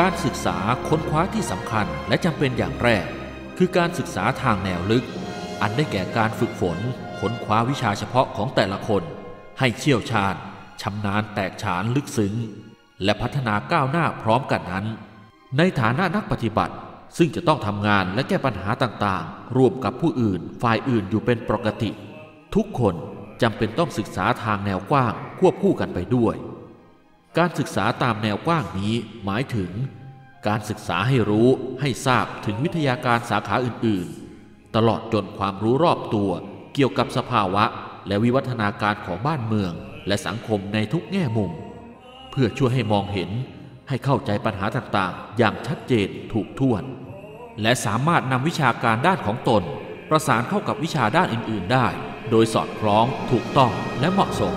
การศึกษาค้นคว้าที่สำคัญและจำเป็นอย่างแรก คือการศึกษาทางแนวลึก อันได้แก่การฝึกฝนค้นคว้าวิชาเฉพาะของแต่ละคน ให้เชี่ยวชาญชำนาญแตกฉานลึกซึ้ง และพัฒนาก้าวหน้าพร้อมกันนั้น ในฐานะนักปฏิบัติ ซึ่งจะต้องทำงานและแก้ปัญหาต่างๆ ร่วมกับผู้อื่น ฝ่ายอื่นอยู่เป็นปกติ ทุกคนจำเป็นต้องศึกษาทางแนวกว้างควบคู่กันไปด้วย การศึกษาตามแนวกว้างนี้หมายถึง การศึกษาให้รู้ให้ทราบถึงวิทยาการสาขาอื่น ๆ ตลอดจนความรู้รอบตัวเกี่ยวกับสภาวะ และวิวัฒนาการของบ้านเมือง และสังคมในทุกแง่มุม เพื่อช่วยให้มองเห็นให้เข้าใจปัญหาต่างๆ อย่างชัดเจนถูกถ้วน และสามารถนำวิชาการด้านของตน ประสานเข้ากับวิชาด้านอื่น ๆ ได้ โดยสอดคล้องถูกต้องและเหมาะสม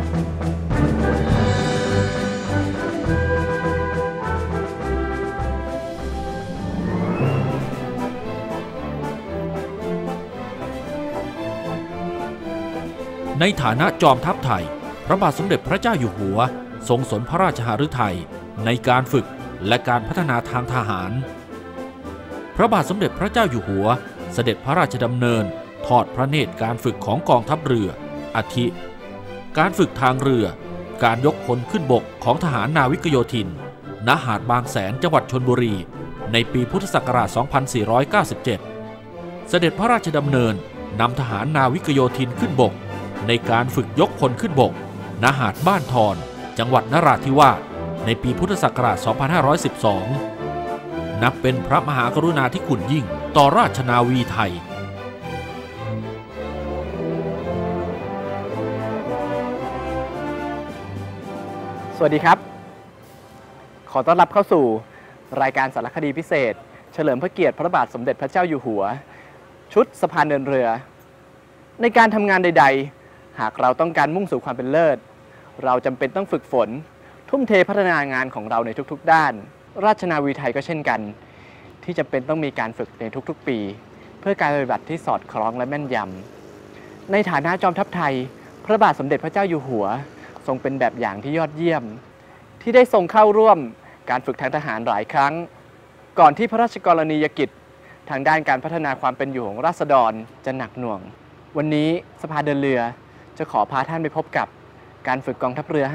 ในฐานะจอมทัพไทย พระบาทสมเด็จพระเจ้าอยู่หัว ทรงสนพระราชหฤทัยในการฝึกและการพัฒนาทางทหาร พระบาทสมเด็จพระเจ้าอยู่หัว เสด็จพระราชดำเนิน ทอดพระเนตรการฝึกของกองทัพเรือ อาทิ การฝึกทางเรือ การยกพลขึ้นบกของทหารนาวิกโยธิน ณ หาดบางแสนจังหวัดชนบุรี ในปีพุทธศักราช 2497 เสด็จพระราชดำเนินนำทหารนาวิกโยธินขึ้นบก ในการฝึกยกพลขึ้นบกณหาดบ้านทอน จังหวัดนราธิวาสในปีพุทธศักราช 2512 นับเป็นพระมหากรุณาธิคุณยิ่งต่อราชนาวีไทย สวัสดีครับ ขอต้อนรับเข้าสู่รายการสารคดีพิเศษ เฉลิมพระเกียรติพระบาทสมเด็จพระเจ้าอยู่หัว ชุดสะพานเดินเรือ ในการทำงานใด ๆ หากเราต้องการมุ่งสู่ความเป็นเลิศ เราจำเป็นต้องฝึกฝน ทุ่มเทพัฒนางานของเราในทุกๆ ด้าน ราชนาวีไทยก็เช่นกัน ที่จำเป็นต้องมีการฝึกในทุกๆ ปี เพื่อการปฏิบัติที่สอดคล้องและแม่นยำในฐานะจอมทัพไทย พระบาทสมเด็จพระเจ้าอยู่หัว ทรงเป็นแบบอย่างที่ยอดเยี่ยม ที่ได้ทรงเข้าร่วมการฝึกทางทหารหลายครั้ง ก่อนที่พระราชกรณียกิจทางด้านการพัฒนาความเป็นอยู่ของราษฎรจะหนักหน่วง วันนี้สภาเดินเรือ จะขอพาท่านไปพบกับการฝึกกองทัพเรือ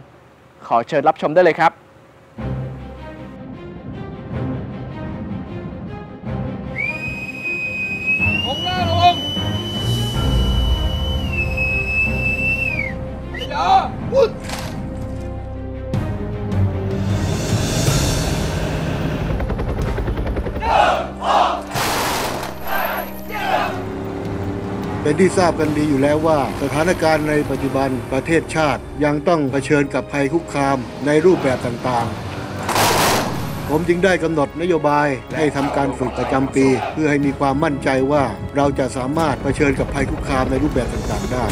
53 ขอเชิญรับชมได้เลยครับ ที่ทราบกันดีอยู่แล้วว่า สถานการณ์ในปัจจุบันประเทศชาติ ยังต้องเผชิญกับภัยคุกคามในรูปแบบต่างๆผมจึงได้กำหนดนโยบายให้ทำการฝึกประจำปี เพื่อให้มีความมั่นใจว่าเราจะสามารถเผชิญกับภัยคุกคามในรูปแบบต่างๆได้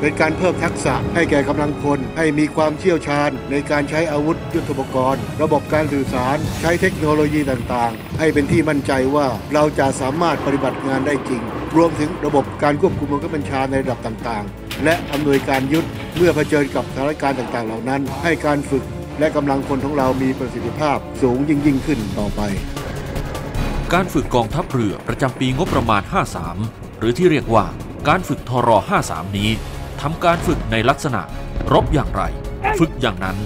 เป็นการเพิ่มทักษะให้แก่กำลังพลให้มีความเชี่ยวชาญ ในการใช้อาวุธยุทโธปกรณ์ ระบบการสื่อสาร ใช้เทคโนโลยีต่างๆ ให้เป็นที่มั่นใจว่าเราจะสามารถปฏิบัติงานได้จริง รวมถึงระบบการควบคุมบังคับบัญชาในระดับต่างๆ และอำนวยการยุทธเมื่อเผชิญกับสถานการณ์ต่างๆ เหล่านั้น ให้การฝึกและกำลังพลของเรามีประสิทธิภาพสูงยิ่งยิ่งขึ้นต่อไป การฝึกกองทัพเรือประจำปีงบประมาณ 53 หรือที่เรียกว่าการฝึกทร53 นี้ทำการฝึกในลักษณะ รบอย่างไร ฝึกอย่างนั้น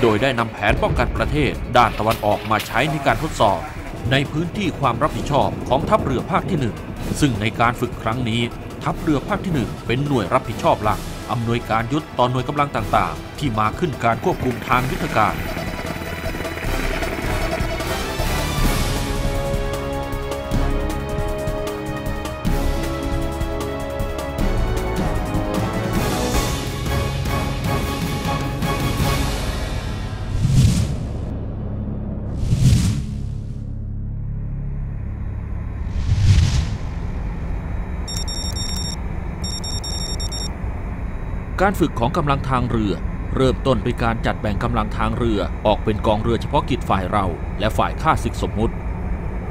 โดยได้นำแผนป้องกันประเทศด้านตะวันออกมาใช้ในการทดสอบ ในพื้นที่ความรับผิดชอบของทัพเรือภาคที่ 1 ซึ่งในการฝึกครั้งนี้ ทัพเรือภาคที่ 1 เป็นหน่วยรับผิดชอบหลักอำนวยการยุทธต่อหน่วยกำลังต่างๆ ที่มาขึ้นการควบคุมทางยุทธการ การฝึกของกำลังทางเรือ เริ่มต้นด้วยการจัดแบ่งกำลังทางเรือออกเป็นกองเรือเฉพาะกิจฝ่ายเรา และฝ่ายข้าศึกสมมุติ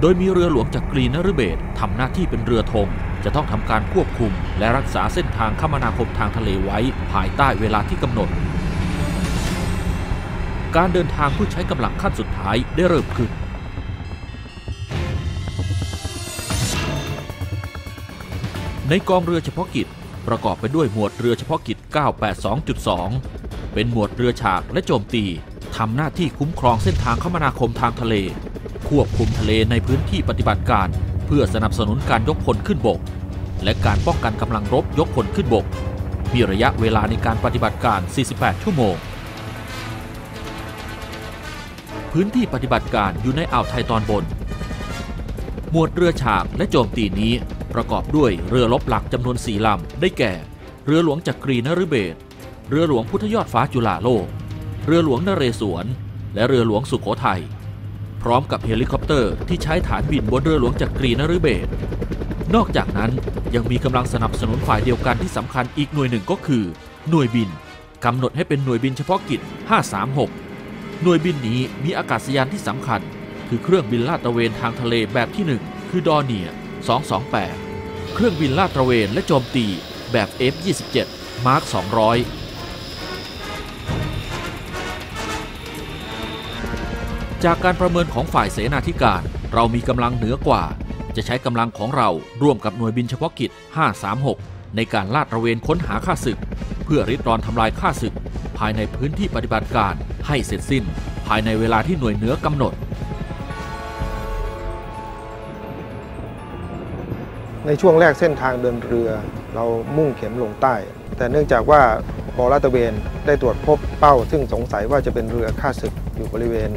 โดยมีเรือหลวงจากกรีนฤเบศทำหน้าที่เป็นเรือธงจะต้องทำการควบคุม และรักษาเส้นทางคมนาคมทางทะเลไว้ภายใต้เวลาที่กำหนด การเดินทางผู้ใช้กำลังขั้นสุดท้ายได้เริ่มขึ้นในกองเรือเฉพาะกิจ ประกอบไปด้วยหมวดเรือเฉพาะกิจ 982.2 เป็นหมวดเรือฉากและโจมตีทำหน้าที่คุ้มครองเส้นทางคมนาคมทางทะเล ควบคุมทะเลในพื้นที่ปฏิบัติการ เพื่อสนับสนุนการยกพลขึ้นบก และการป้องกันกำลังรบยกพลขึ้นบก มีระยะเวลาในการปฏิบัติการ 48 ชั่วโมง พื้นที่ปฏิบัติการอยู่ในอ่าวไทยตอนบน หมวดเรือฉากและโจมตีนี้ ประกอบด้วยเรือรบหลักจำนวนสี่ลำได้แก่ เรือหลวงจักรีนฤเบศเรือหลวงพุทธยอดฟ้าจุฬาโลก เรือหลวงนเรศวร และเรือหลวงสุโขทัยพร้อมกับเฮลิคอปเตอร์ที่ใช้ฐานบินบนเรือหลวงจักรีนฤเบศนอกจากนั้นยังมีกำลังสนับสนุนฝ่ายเดียวกันที่สำคัญอีกหน่วยหนึ่งก็คือ หน่วยบินกำหนดให้เป็นหน่วยบินเฉพาะกิจ 536 หน่วยบินนี้มีอากาศยานที่สำคัญ คือเครื่องบินลาดตระเวนทางทะเลแบบที่ 1 คือดอเนีย 228 เครื่องบินลาดตระเวนและโจมตีแบบ F27 มาร์ค200จากการประเมินของฝ่ายเสนาธิการ เรามีกำลังเหนือกว่า จะใช้กำลังของเราร่วมกับหน่วยบินเฉพาะกิจ 536 ในการลาดตระเวนค้นหาข้าศึก เพื่อริดรอนทำลายข้าศึก ภายในพื้นที่ปฏิบัติการให้เสร็จสิ้น ภายในเวลาที่หน่วยเหนือกำหนด ในช่วงแรกเส้นทางเดินเรือ เรามุ่งเข็มลงใต้ แต่เนื่องจากว่าพอลาดตระเวนได้ตรวจพบเป้า ซึ่งสงสัยว่าจะเป็นเรือข้าศึกอยู่บริเวณ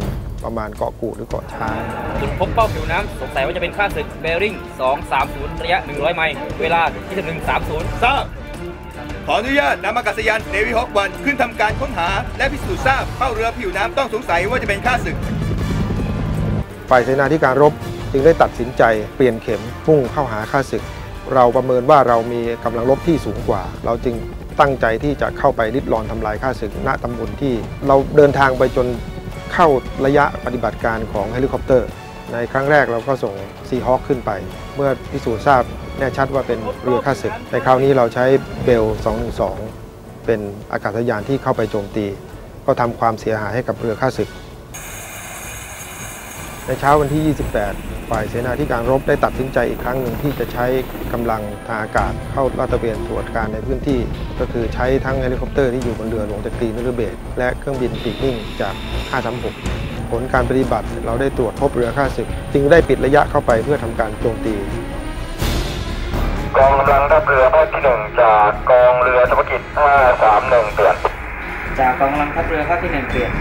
ประมาณเกาะกูดหรือเกาะช้างจุดพบเป้าผิวน้ำสงสัยว่าจะเป็นค่าศึกเบลริง230 ระยะ 100 ไมล์เวลา2130ทราบขออนุญาตนำอากาศยานเนวิฮอควันขึ้นทำการค้นหา และพิสูจน์ทราบเป้าเรือผิวน้ำต้องสงสัยว่าจะเป็นข้าศึกฝ่ายเสนาธิการรบ จึงได้ตัดสินใจเปลี่ยนเข็มพุ่งเข้าหาข้าศึก เราประเมินว่าเรามีกำลังรบที่สูงกว่า เราจึงตั้งใจที่จะเข้าไปริดรอนทำลายข้าศึกณตำบลที่ เราเดินทางไปจนเข้าระยะปฏิบัติการของเฮลิคอปเตอร์ ในครั้งแรกเราก็ส่งซีฮอคขึ้นไป เมื่อพิสูจน์ทราบแน่ชัดว่าเป็นเรือข้าศึก ในคราวนี้เราใช้เบล 212 เป็นอากาศยานที่เข้าไปโจมตี ก็ทำความเสียหายให้กับเรือข้าศึก ในเช้าวันที่ 28 ฝ่ายเสนาธิการรบได้ตัดสินใจอีกครั้งหนึ่งที่จะใช้กำลังทางอากาศเข้าลาดตระเวนตรวจการในพื้นที่ ก็คือใช้ทั้งเฮลิคอปเตอร์ที่อยู่บนเรือหลวงจักรีนฤเบศและเครื่องบินปีกนิ่งจาก 536 ผลการปฏิบัติเราได้ตรวจพบเรือข้าศึก จึงได้ปิดระยะเข้าไปเพื่อทำการโจมตี กองกำลังทัพเรือภาคที่หนึ่งจากกองเรือเฉพาะกิจ 531 เปลี่ยน จากกองกำลังทัพเรือภาคที่1เปลี่ยน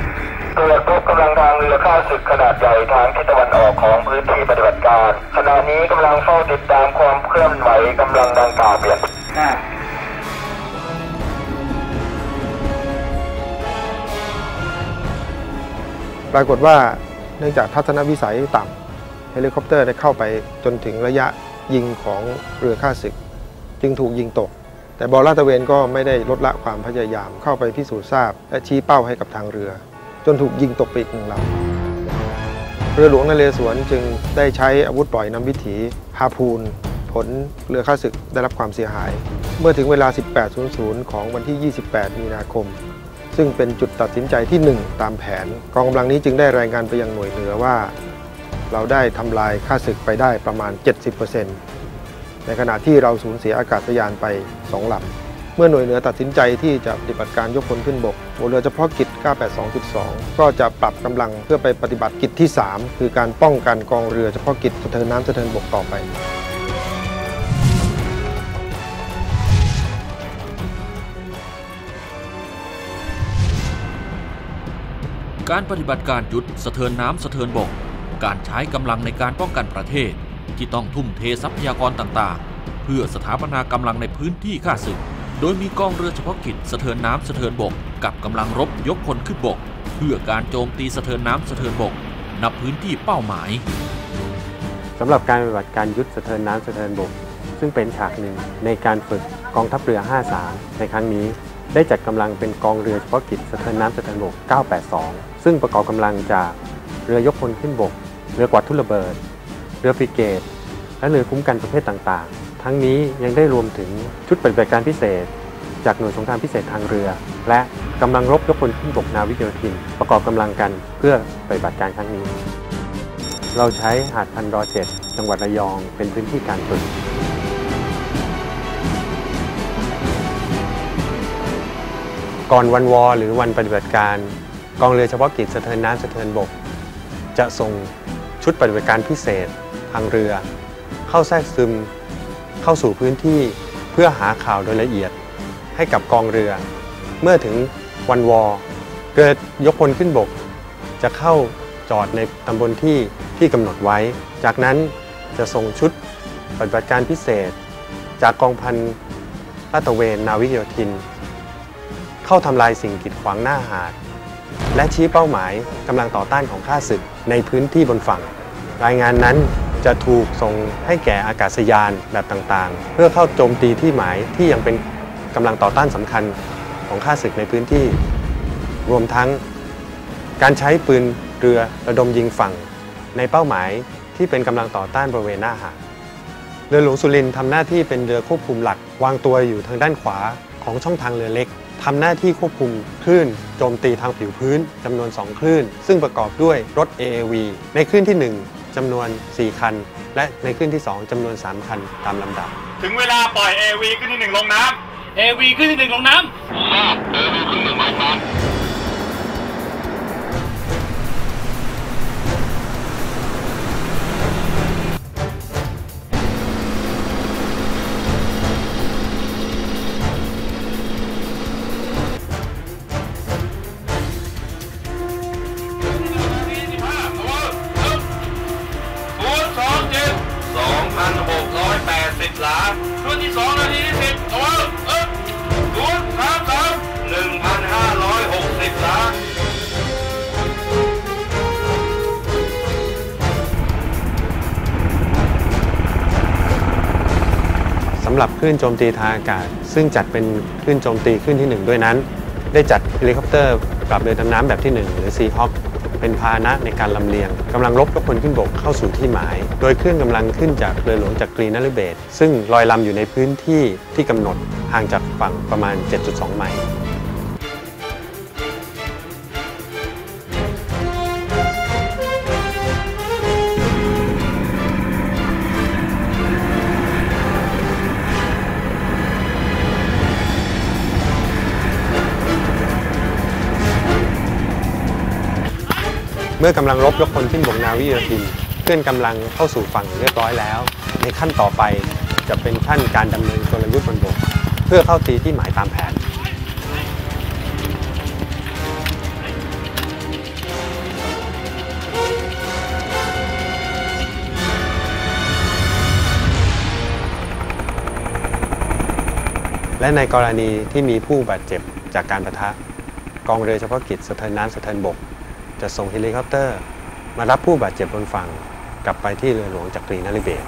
ตรวจพบกำลังทางเรือข้าศึกขนาดใหญ่ทางทิศตะวันออกของพื้นที่ปฏิบัติการ ขณะนี้กำลังเฝ้าติดตามความเคลื่อนไหวกำลังดังกล่าวเปลี่ยนทราปรากฏว่าเนื่องจากทัศนวิสัยต่ำเฮลิคอปเตอร์ได้เข้าไปจนถึงระยะยิงของเรือข้าศึก จึงถูกยิงตก แต่บอลลาตะเวนก็ไม่ได้ลดละความพยายามเข้าไปพิสูจน์ทราบ และชี้เป้าให้กับทางเรือ จนถูกยิงตกไปอีกหนึ่งลำเรือหลวงนเรศวรจึงได้ใช้อาวุธปล่อยน้ำวิถีฮาพูน ผลเรือข้าศึกได้รับความเสียหาย เมื่อถึงเวลา 18.00 ของวันที่ 28 มีนาคม ซึ่งเป็นจุดตัดสินใจที่ 1 ตามแผน กองกำลังนี้จึงได้รายงานไปยังหน่วยเหนือว่า เราได้ทำลายค่าศึกไปได้ประมาณ 70%ในขณะที่เราสูญเสียอากาศยานไป2ลำ เมื่อหน่วยเหนือตัดสินใจที่จะปฏิบัติการยกพลขึ้นบกหัวเรือเฉพาะกิจ 982.2 ก็จะปรับกำลังเพื่อไปปฏิบัติกิจที่ 3 คือการป้องกันกองเรือเฉพาะกิจสะเทินน้ำสะเทินบกต่อไปการปฏิบัติการยุทธสะเทินน้ำสะเทินบก การใช้กำลังในการป้องกันประเทศ ที่ต้องทุ่มเททรัพยากรต่างๆ เพื่อสถาปนากำลังในพื้นที่ข้าศึก โดยมีกองเรือเฉพาะกิจสะเทินน้ำสะเทินบก กับกำลังรบยกพลขึ้นบก เพื่อการโจมตีสะเทินน้ำสะเทินบกนับพื้นที่เป้าหมายสำหรับการปฏิบัติการยุทธสะเทินน้ำสะเทินบก ซึ่งเป็นฉากหนึ่งในการฝึกกองทัพเรือ 53 ในครั้งนี้ ได้จัดกำลังเป็นกองเรือเฉพาะกิจสะเทินน้ำสะเทินบก 982 ซึ่งประกอบกำลังจากเรือยกพลขึ้นบก เรือกวาดทุนระเบิด เรือฟริเกต และเรือคุ้มกันประเภทต่างๆ ทั้งนี้ยังได้รวมถึงชุดปฏิบัติการพิเศษ จากหน่วยสงครามพิเศษทางเรือ และกำลังรบยกพลขึ้นบกนาวิกโยธิน ประกอบกำลังกันเพื่อปฏิบัติการครั้งนี้ เราใช้หาดพันรอเจ็ดจังหวัดระยองเป็นพื้นที่การฝึกก่อนวันวอหรือวันปฏิบัติการกองเรือเฉพาะกิจสะเทินน้ำสะเทินบก จะส่งชุดปฏิบัติการพิเศษทางเรือ เข้าแทรกซึม เข้าสู่พื้นที่เพื่อหาข่าวโดยละเอียดให้กับกองเรือ เมื่อถึงวันวอเกิดยกพลขึ้นบก จะเข้าจอดในตำบลที่ที่กำหนดไว้ จากนั้นจะส่งชุดปฏิบัติการพิเศษ จากกองพันลาดตระเวนนาวิกโยธิน เข้าทำลายสิ่งกีดขวางหน้าหาด และชี้เป้าหมายกำลังต่อต้านของข้าศึกในพื้นที่บนฝั่ง รายงานนั้น จะถูกส่งให้แก่อากาศยานแบบต่างๆ เพื่อเข้าโจมตีที่หมายที่ยังเป็นกำลังต่อต้านสำคัญของข้าศึกในพื้นที่ รวมทั้ง การใช้ปืนเรือระดมยิงฝั่ง ในเป้าหมายที่เป็นกำลังต่อต้านบริเวณหน้าหาดเรือหลวงสุรินทร์ทำหน้าที่เป็นเรือควบคุมหลัก วางตัวอยู่ทางด้านขวาของช่องทางเรือเล็กทำหน้าที่ควบคุมคลื่นโจมตีทางผิวพื้นจำนวน 2 คลื่น ซึ่งประกอบด้วยรถ AAV ในคลื่นที่ 1 จำนวน 4 คัน และในคลื่นที่ 2จำนวน 3 คันตามลำดับ ถึงเวลาปล่อย AV ขึ้นที่หนึ่งลงน้ำ AV ขึ้นที่หนึ่งลงน้ำสำหรับคลื่นโจมตีทางอากาศ ซึ่งจัดเป็นคลื่นโจมตีคลื่นที่ 1 ด้วยนั้น ได้จัดเฮลิคอปเตอร์ปรับเรือดำน้ำแบบที่ 1 หรือซีฮอคเป็นพาหนะในการลำเลียงกำลังรบยกพลขึ้นบกเข้าสู่ที่หมาย โดยเครื่องกำลังขึ้นจากเรือหลวงจากกรีนาลิเบตซึ่งลอยลำอยู่ในพื้นที่ที่กำหนดห่างจากฝั่งประมาณ 7.2 ไมล์ มื่อกำลังรบยกพลขึ้นบกนาวิโยธินเคลื่อนกำลังเข้าสู่ฝั่งเรียบร้อยแล้ว ในขั้นต่อไปจะเป็นขั้นการดำเนินกลยุทธ์บนบก เพื่อเข้าตีที่หมายตามแผนและในกรณีที่มีผู้บาดเจ็บจากการประทะ กองเรือเฉพาะกิจสะเทินน้ำสะเทินบก จะส่งเฮลิคอปเตอร์ มารับผู้บาดเจ็บบนฝั่งกลับไปที่เรือหลวงจักรีนาริเบศ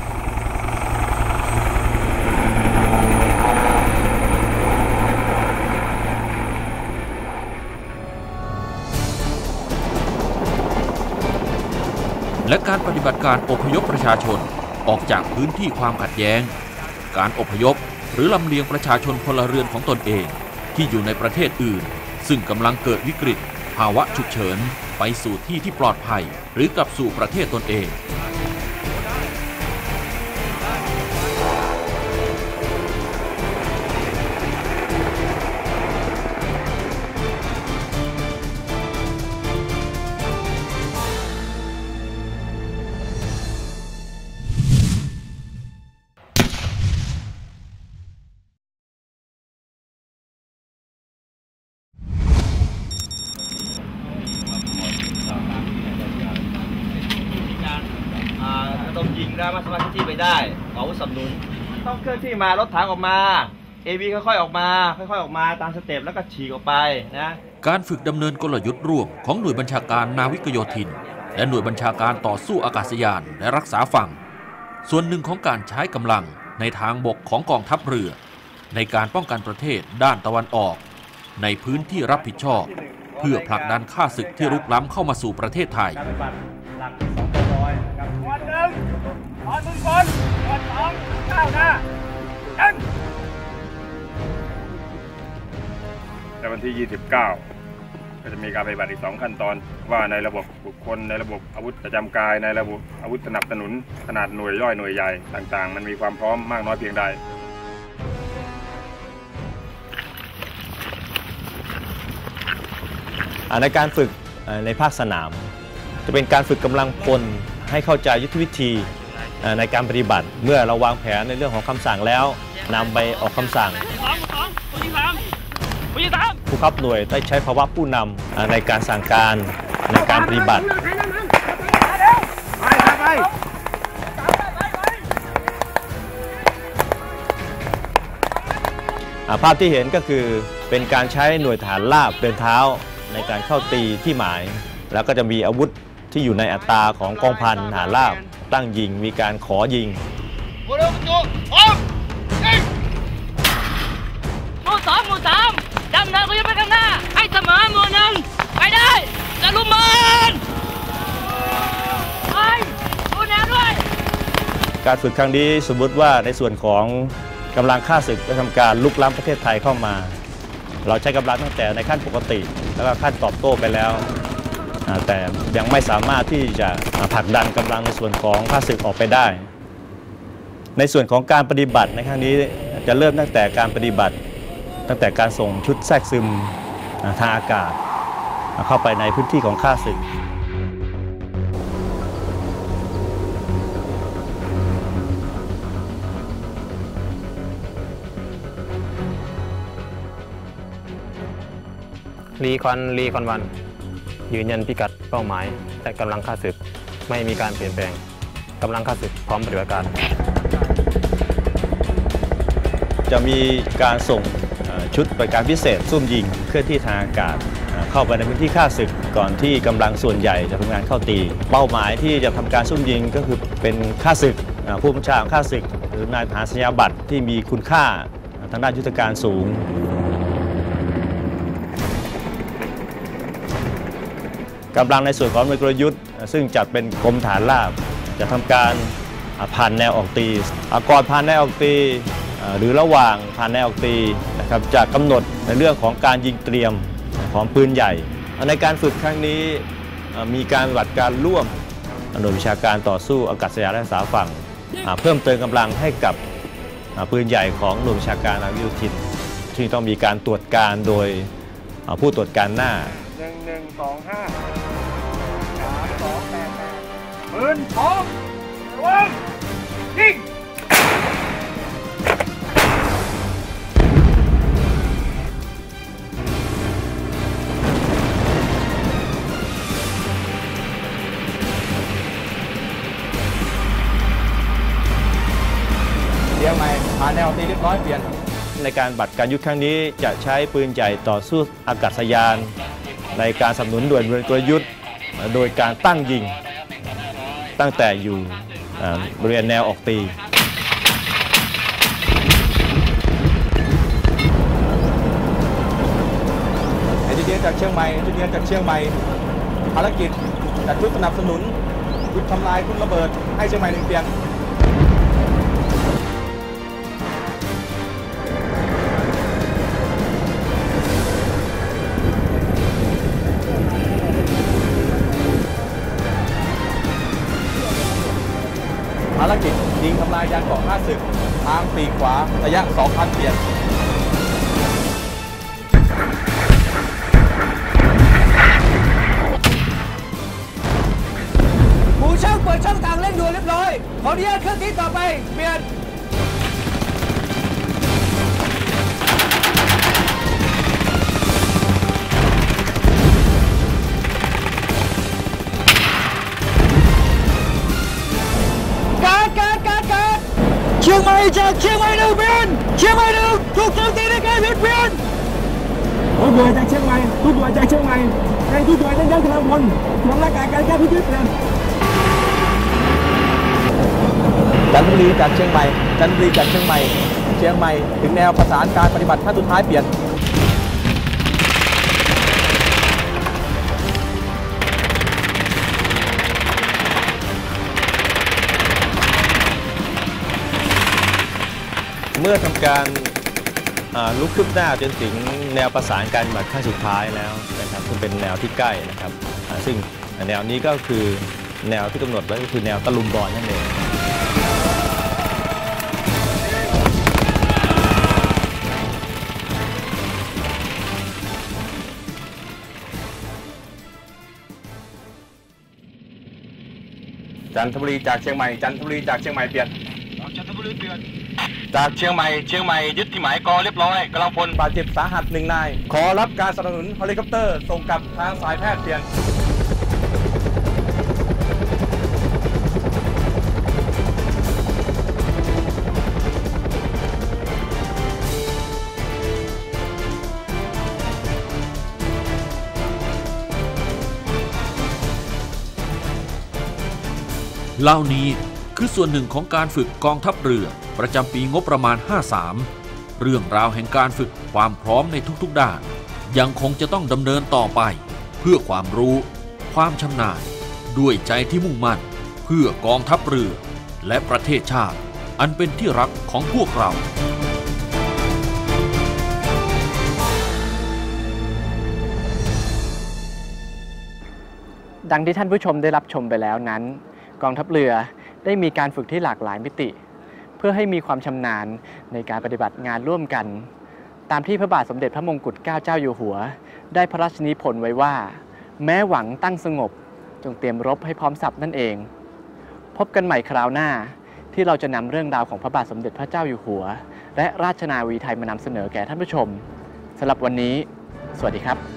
และการปฏิบัติการอพยพประชาชนออกจากพื้นที่ความขัดแย้ง การอพยพหรือลำเลียงประชาชนพลเรือนของตนเอง ที่อยู่ในประเทศอื่น ซึ่งกำลังเกิดวิกฤต ภาวะฉุกเฉิน ไปสู่ที่ที่ปลอดภัย หรือกลับสู่ประเทศตนเอง อาวุธสำนุนต้องเคลื่อนที่มารถถังออกมา AV ค่อยๆออกมา ค่อยๆออกมาตามสเต็ปแล้วก็ฉีกออกไปนะการฝึกดำเนินกลยุทธ์ร่วมของหน่วยบัญชาการนาวิกโยธิน และหน่วยบัญชาการต่อสู้อากาศยานและรักษาฝั่ง ส่วนหนึ่งของการใช้กำลังในทางบกของกองทัพเรือ ในการป้องกันประเทศด้านตะวันออก ในพื้นที่รับผิดชอบ เพื่อผลักดันข้าศึกที่รุกล้ำเข้ามาสู่ประเทศไทยวันหนึ่งต องก้าวหน้าเอ็นในวันที่ 29 ก็จะมีการปฏิบัติอีก2ขั้นตอน ว่าในระบบบุคคลในระบบอาวุธประจำกาย ในระบบอาวุธสนับสนุน ขนาดหน่วยย่อยหน่วยใหญ่ต่างๆ มันมีความพร้อมมากน้อยเพียงใดอ่าในการฝึกในภาคสนาม จะเป็นการฝึกกำลังพลให้เข้าใจยุทธวิธี ในการปฏิบัติเมื่อเราวางแผนในเรื่องของคำสั่งแล้วนำไปออกคำสั่งผู้ขับหน่วยได้ใช้ภาวะผู้นำอ่าในการสั่งการในการปฏิบัติภาพที่เห็นก็คือเป็นการใช้หน่วยฐานราบเดินเท้าในการเข้าตีที่หมาย แล้วก็จะมีอาวุธที่อยู่ในอัตราของกองพันฐานราบ ตั้งยิง มีการขอยิงหมู่หนึ่งหมู่พร้อมยิงหมู่สองหมู่สามดำเนินก็ยังไปข้างหน้า ให้เสมอหมู่หนึ่งไปได้จะลุมมันไปดูแนวด้วย การฝึกครั้งนี้สมมติว่าในส่วนของกำลังฆ่าศึกได้ทำการลุกล้ำประเทศไทยเข้ามา เราใช้กำลังตั้งแต่ในขั้นปกติ แล้วก็ขั้นตอบโต้ไปแล้วอ่า แต่ยังไม่สามารถที่จะผลักดันกำลังในส่วนของฆ่าศึกออกไปได้ ในส่วนของการปฏิบัติในครั้งนี้จะเริ่มตั้งแต่การปฏิบัติ ตั้งแต่การส่งชุดแทรกซึมทางอากาศ เข้าไปในพื้นที่ของข้าศึกรีคอนรีคอนวัน ยืนยันพิกัดเป้าหมาย และกำลังค่าศึก ไม่มีการเปลี่ยนแปลงกำลังค่าศึกพร้อมปฏิบัติการ จะมีการส่งชุดปฏิบัติการพิเศษซุ่มยิงเคลื่อนที่ทางอากาศเข้าไปในพื้นที่ข้าศึกก่อนที่กำลังส่วนใหญ่จะทำงานเข้าตี เป้าหมายที่จะทำการซุ่มยิงก็คือเป็นข้าศึกผู้บัญชาของข้าศึก หรือนายทหารสัญญาบัตรที่มีคุณค่าทางด้านยุทธการสูง กำลังในส่วนของหน่วยกลยุทธ์ ซึ่งจัดเป็นกรมฐานราบ จะทำการผ่านแนวออกตีอาก่อนผ่านแนวออกตีหรือระหว่างผ่านแนวออกตีนะครับจะกำหนดในเรื่องของการยิงเตรียมของปืนใหญ่ ในการฝึกครั้งนี้มีการปฏิบัติการร่วมหน่วยวิชาการต่อสู้อากาศยานและรักษาฝั่งเพิ่มเติมกำลังให้กับปืนใหญ่ของหน่วยวิชาการนาวิโยธิน ที่ต้องมีการตรวจการโดยผู้ตรวจการหน้าหนึ่งหนึ่งสองห้า ปืนพร้อมระวังยิงเรียงใหม่ผ่านแนวตีเรียบร้อยเปลี่ยน ในการบัตรการยุทธครั้งนี้จะใช้ปืนใหญ่ต่อสู้อากาศยาน ในการสนับสนุนด่วนเรือกลยุทธ์ โดยการตั้งยิง ตั้งแต่อยู่บริเวณแนวออกตี เอทีเจากเชียงใหม่เอทีเจากเชียงใหม่ภารกิจจัดชุดสนับสนุนชุดทำลายคุณระเบิดให้เชียงใหม่หนึ่งเปียง ยิงทำลายยานเกาะข้าศึกทางปีกขวา ระยะ 2,000เปลี่ยนหมูช่างเปิดช่องทางเร่งด่วนเรียบร้อย ขออนุญาตเครื่องที่ต่อไป เปลี่ยน เชียงใหม่จากเชียงใหม่หนึ่งเปลี่ยนเชียงใหม่หนึ่งถูกโจมตีในการผิดเปลี่ยนทุกหน่วยจากเชียงใหม่ทุกหน่วยจากเชียงใหม่ให้ทุกหน่วยนั้นยันกำลังพลสวมหน้ากากการแก้พิษเปลี่ยนจันทบุรีจากเชียงใหม่จันทบุรีจากเชียงใหม่ เชียงใหม่ ถึงแนวประสานการปฏิบัติขั้นสุดท้ายเปลี่ยน มื่อทำการอ่าลุกคืบหน้าจนถึงแนวประสานการบัตรขั้นสุดท้ายแล้วนะครับซึ่งเป็นแนวที่ใกล้นะครับอ่าซึ่งแนวนี้ก็คือแนวที่กำหนดไว้ก็คือแนวตะลุมบอลนั่นเองจันทบุรีจากเชียงใหม่จันทบุรีจากเชียงใหม่เปลี่ยนจันทบุรีเปลี่ยน จากเชียงใหม่เชียงใหม่ยึดที่หมายกอเรียบร้อยกำลังพลบาดเจ็บสาหัสหนึ่งนาย ขอรับการสนับสนุนเฮลิคอปเตอร์ส่งกลับทางสายแพทย์เปลี่ยนเหล่านี้คือส่วนหนึ่งของการฝึกกองทัพเรือ ประจำปีงบประมาณ 53 เรื่องราวแห่งการฝึกความพร้อมในทุกๆด้าน ยังคงจะต้องดำเนินต่อไป เพื่อความรู้ ความชำนาญ ด้วยใจที่มุ่งมั่น เพื่อกองทัพเรือ และประเทศชาติ อันเป็นที่รักของพวกเราดังที่ท่านผู้ชมได้รับชมไปแล้วนั้น กองทัพเรือได้มีการฝึกที่หลากหลายมิติ เพื่อให้มีความชำนาญในการปฏิบัติงานร่วมกัน ตามที่พระบาทสมเด็จพระมงกุฎเกล้าเจ้าอยู่หัว ได้พระราชนิพนธ์ไว้ว่า แม้หวังตั้งสงบ จงเตรียมรบให้พร้อมสับนั่นเอง พบกันใหม่คราวหน้าที่เราจะนำเรื่องราวของพระบาทสมเด็จพระเจ้าอยู่หัว และราชนาวีไทยมานำเสนอแก่ท่านผู้ชมสำหรับวันนี้ สวัสดีครับ